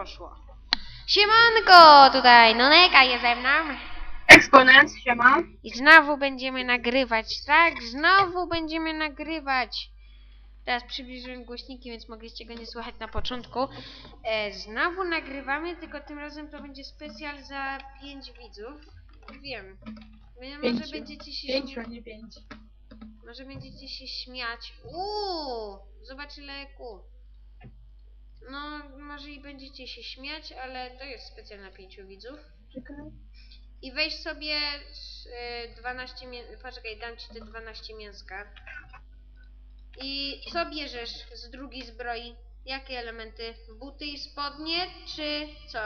Poszło. Siemanko, tutaj Noneka jest ze mną. Eksponent, siema. I znowu będziemy nagrywać, tak? Znowu będziemy nagrywać. Teraz przybliżyłem głośniki, więc mogliście go nie słuchać na początku. E, znowu nagrywamy, tylko tym razem to będzie specjal za 5 widzów. Wiem. Wy- Może będziecie się Pięciu, a nie pięć. Może będziecie się śmiać. Uuu, zobacz ile. No, może i będziecie się śmiać, ale to jest specjal na 5 widzów. Czekaj. I weź sobie y, 12 mię... Poczekaj, dam ci te 12 mięska. I co bierzesz z drugiej zbroi? Jakie elementy? Buty i spodnie, czy co?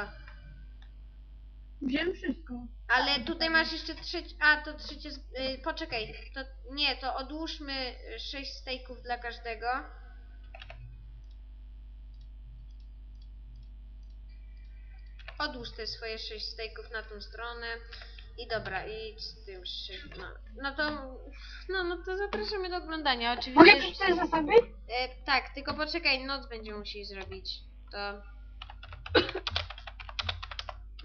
Wziąłem wszystko. Ale tutaj masz jeszcze trzecie... A, to trzecie... z- Y, poczekaj, to nie, to odłóżmy 6 stejków dla każdego. Odłóż te swoje 6 stejków na tą stronę. I dobra, i z tym szy... no, no to... No, no to zapraszamy do oglądania, Mogę oczywiście. przeczytać zasady? E, tak, tylko poczekaj, noc będziemy musieli zrobić. To...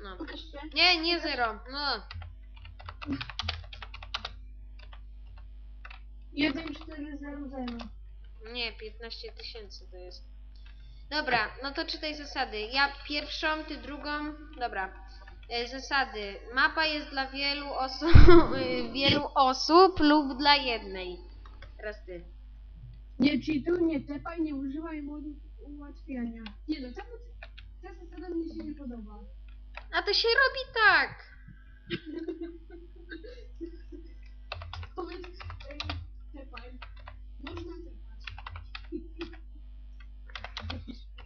No. Pokażcie. Nie, nie zero. No. 1400. Nie, 15 tysięcy to jest. Dobra, no to czytaj zasady. Ja pierwszą, ty drugą. Dobra. E, Zasady. Mapa jest dla wielu osób, wielu osób lub dla jednej. Teraz ty. Nie cheatuj, nie tepaj, nie używaj modów ułatwiania. Nie no, czemu ta zasada mnie się nie podoba? A to się robi tak. Powiedz, ej, tepaj. Można tepać.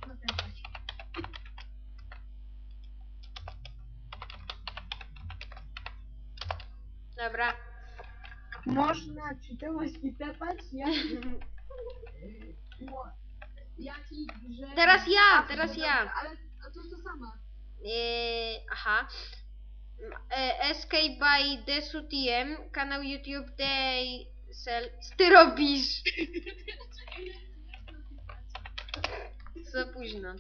Można tepać. Dobra. Można czytawać i tepać. Mo- Jaki, że... Teraz ja, A, teraz dobra, ja. Ale a to to sama. Eee, aha. E, Escape by Desutiem, kanał YouTube Day Sel. Ty robisz! Za późno.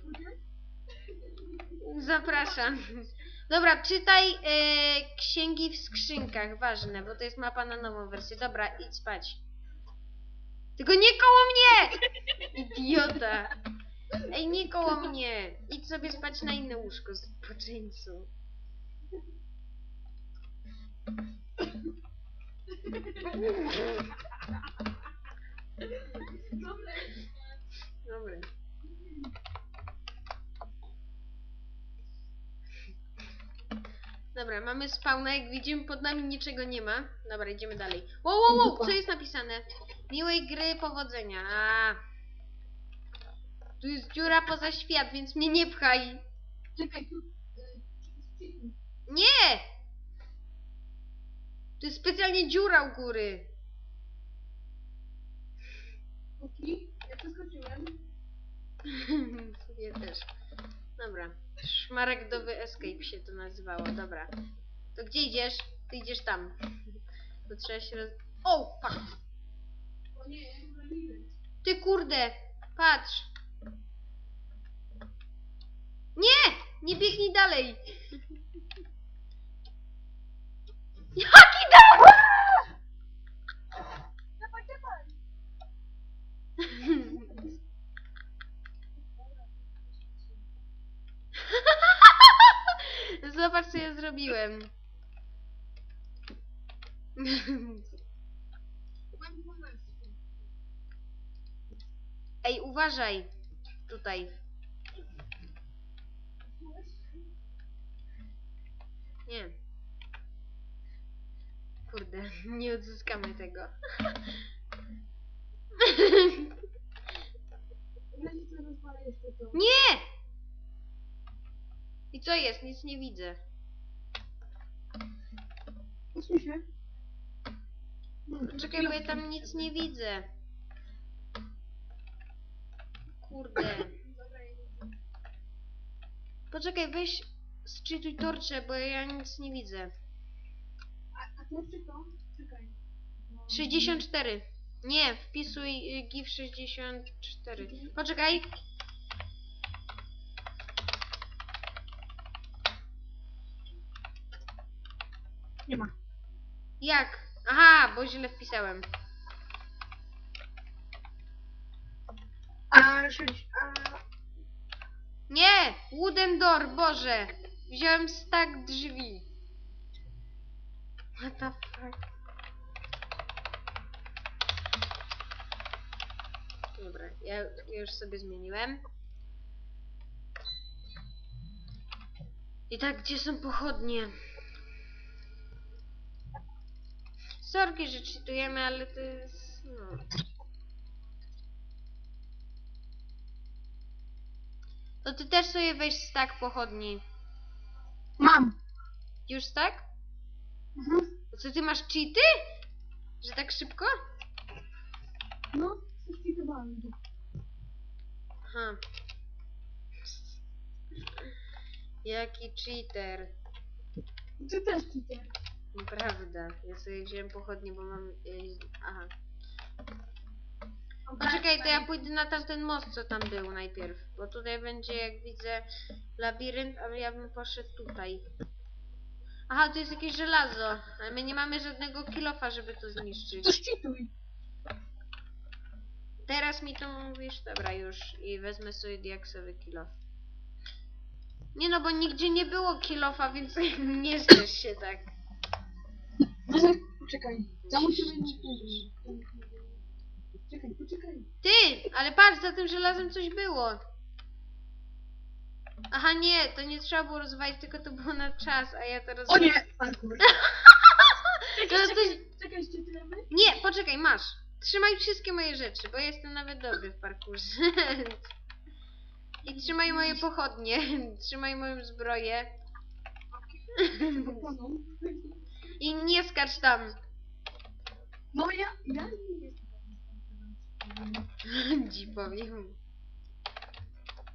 Zapraszam. Dobra, czytaj e, księgi w skrzynkach, ważne, bo to jest mapa na nową wersję. Dobra, idź spać. Tylko nie koło mnie! Idiota! Ej, nie koło mnie! Idź sobie spać na inne łóżko z poczyńcu. Dobra. Dobra. Dobra, mamy spawna, jak widzimy pod nami niczego nie ma. Dobra, idziemy dalej. Wow, wow, wow, co jest napisane? Miłej gry, powodzenia. A. Tu jest dziura poza świat, więc mnie nie pchaj. Czekaj, tu... e. Nie! Tu jest specjalnie dziura u góry. Okej, ja przeskoczyłem. Ja też. Dobra. Szmaragdowy escape się to nazywało. Dobra. To gdzie idziesz? Ty idziesz tam. To trzeba się roz... O, fuck. O nie, Ty kurde. Patrz. Nie! Nie biegnij dalej. Jaki dam? Dawaj, dawaj! Co ja zrobiłem. Ej, uważaj. Tutaj. Nie. Kurde, nie odzyskamy tego. Nie! I co jest? Nic nie widzę. Odsuń się. Czekaj, bo ja tam nic nie widzę. Kurde. Poczekaj, weź zczytuj torcze, bo ja nic nie widzę. A, a torczy to? Czekaj. 64. Nie, wpisuj y, GIF 64. Poczekaj. Nie ma. Jak? Aha, bo źle wpisałem. A, sześć, a... Nie! Wooden door, Boże! Wziąłem stak drzwi. What the fuck? Dobra, ja, ja już sobie zmieniłem. I tak, gdzie są pochodnie? Sorki, że czytujemy, ale to jest... No. To ty też sobie weź stak pochodni. Mam. Już tak? Mhm. Co ty masz cheaty? Że tak szybko? No, zlikwidowałem to. Aha. Jaki cheater. Ty też cheater. Nieprawda. Ja sobie wziąłem pochodnie, bo mam... y, Aha. Poczekaj, to ja pójdę na tamten most, co tam był najpierw. Bo tutaj będzie, jak widzę, labirynt, ale ja bym poszedł tutaj. Aha, to jest jakieś żelazo. Ale my nie mamy żadnego kilofa, żeby to zniszczyć. To cheatuj. Teraz mi to mówisz? Dobra, już. I wezmę sobie diaksowy kilof. Nie no, bo nigdzie nie było kilofa, więc nie zdziesz się tak. No poczekaj. Za musimy nie Czekaj, poczekaj. Ty! Ale patrz, za tym żelazem coś było. Aha, nie, to nie trzeba było rozwalić, tylko to było na czas, a ja to O nie! Parkour. To Czekaj, coś... czekaj, czekaj, cheatujemy? Nie, poczekaj, masz. Trzymaj wszystkie moje rzeczy, bo ja jestem nawet dobry w parkurze. I trzymaj moje pochodnie, trzymaj moją zbroję. I nie skacz tam. No ja, ja nie jestem. Ci powiem.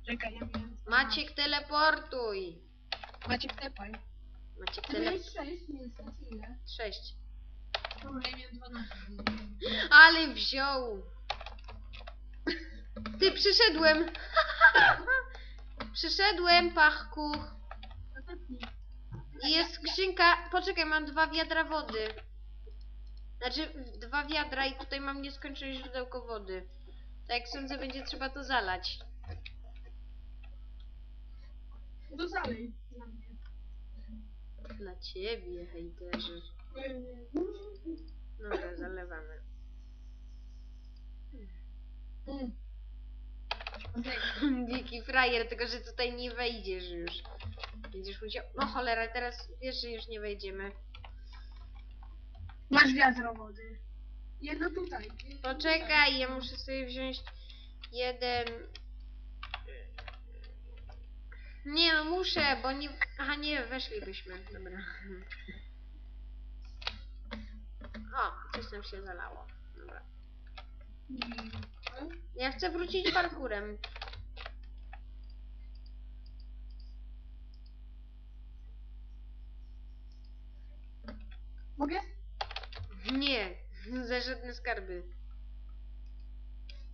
Czekaj, ja miałem... Maciek, teleportuj. Maciek, tepaj. Maciek, Ty tele... miałeś sześć mięsa, czy ile? Sześć. Dobra, ja miałem dwanaście. Ale wziął. Ty, przyszedłem. Przyszedłem, pachku. I jest skrzynka. Poczekaj, mam dwa wiadra wody. Znaczy, dwa wiadra i tutaj mam nieskończone źródełko wody. Tak jak sądzę, będzie trzeba to zalać. To dalej. Dla mnie. Dla ciebie, hejterzy. Dobra, zalewamy. Mm. Wielki frajer, tylko że tutaj nie wejdziesz już. Będziesz musiał... No cholera, teraz wiesz, że już nie wejdziemy. Masz wiadro wody. Jedno tutaj. Poczekaj, ja muszę sobie wziąć jeden... Nie no, muszę, bo nie... Aha, nie, weszlibyśmy. Dobra. O, coś tam się zalało. Dobra. Ja chcę wrócić parkurem. Mogę? Nie, za żadne skarby.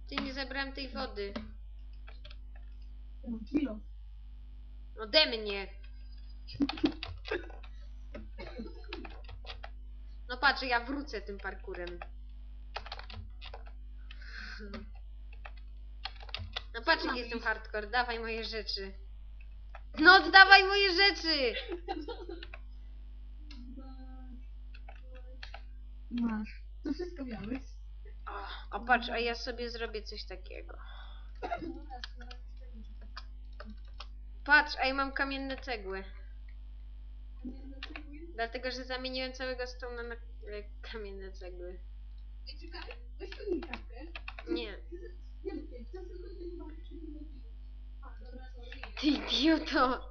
Ty nie zabrałem tej wody. Mam Kilo. Ode mnie. No patrz, ja wrócę tym parkurem. No patrz, jak jestem hardcore. Dawaj moje rzeczy. No oddawaj moje rzeczy! Masz. To wszystko miałeś. O, o patrz, a ja sobie zrobię coś takiego. Patrz, a ja mam kamienne cegły. Dlatego, że zamieniłem całego stona na e, kamienne cegły. Ej, czekaj, weź tu kartę. Nie. Nie, nie, to. A. Ty idioto!